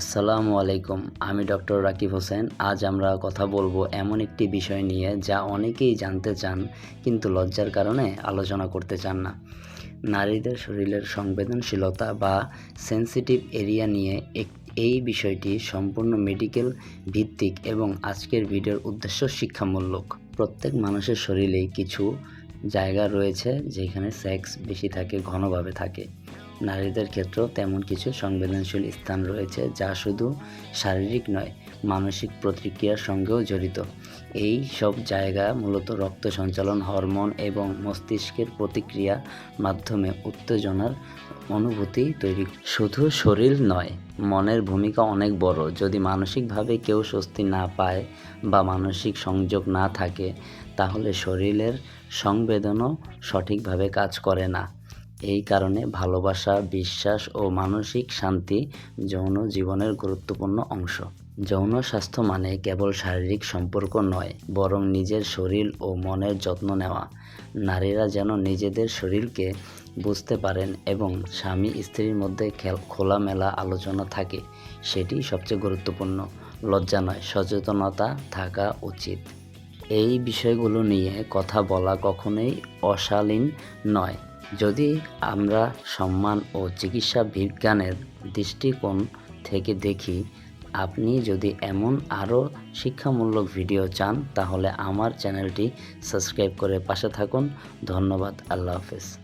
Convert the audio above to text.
আসসালামু আলাইকুম, আমি ডক্টর রাকিব হোসেন। আজ আমরা কথা বলব এমন একটি বিষয় নিয়ে যা অনেকেই জানতে চান কিন্তু লজ্জার কারণে আলোচনা করতে চান না। নারীদের শরীরের সংবেদনশীলতা বা সেন্সিটিভ এরিয়া নিয়ে এই বিষয়টি সম্পূর্ণ মেডিকেল ভিত্তিক এবং আজকের ভিডিওর উদ্দেশ্য শিক্ষামূলক। প্রত্যেক মানুষের শরীরেই কিছু জায়গা রয়েছে যেখানে সেক্স বেশি থাকে, ঘনভাবে থাকে। নারীদের ক্ষেত্রেও তেমন কিছু সংবেদনশীল স্থান রয়েছে যা শুধু শারীরিক নয়, মানসিক প্রতিক্রিয়ার সঙ্গেও জড়িত। এই সব জায়গা মূলত রক্ত সঞ্চালন হরমোন এবং মস্তিষ্কের প্রতিক্রিয়া মাধ্যমে উত্তেজনার অনুভূতি তৈরি শুধু শরীর নয়, মনের ভূমিকা অনেক বড়। যদি মানসিকভাবে কেউ স্বস্তি না পায় বা মানসিক সংযোগ না থাকে, তাহলে শরীরের সংবেদনও সঠিকভাবে কাজ করে না। এই কারণে ভালোবাসা, বিশ্বাস ও মানসিক শান্তি যৌন জীবনের গুরুত্বপূর্ণ অংশ। যৌন স্বাস্থ্য মানে কেবল শারীরিক সম্পর্ক নয়, বরং নিজের শরীর ও মনের যত্ন নেওয়া। নারীরা যেন নিজেদের শরীরকে বুঝতে পারেন এবং স্বামী স্ত্রীর মধ্যে খেল- খোলামেলা আলোচনা থাকে, সেটি সবচেয়ে গুরুত্বপূর্ণ। লজ্জা নয়, সচেতনতা থাকা উচিত। এই বিষয়গুলো নিয়ে কথা বলা কখনোই অশালীন নয়। যদি আমরা সম্মান ও চিকিৎসা বিজ্ঞানের দৃষ্টিকোণ থেকে দেখি, আপনি যদি এমন আরও শিক্ষামূলক ভিডিও চান, তাহলে আমার চ্যানেলটি সাবস্ক্রাইব করে পাশে থাকুন। ধন্যবাদ। আল্লাহ হাফেজ।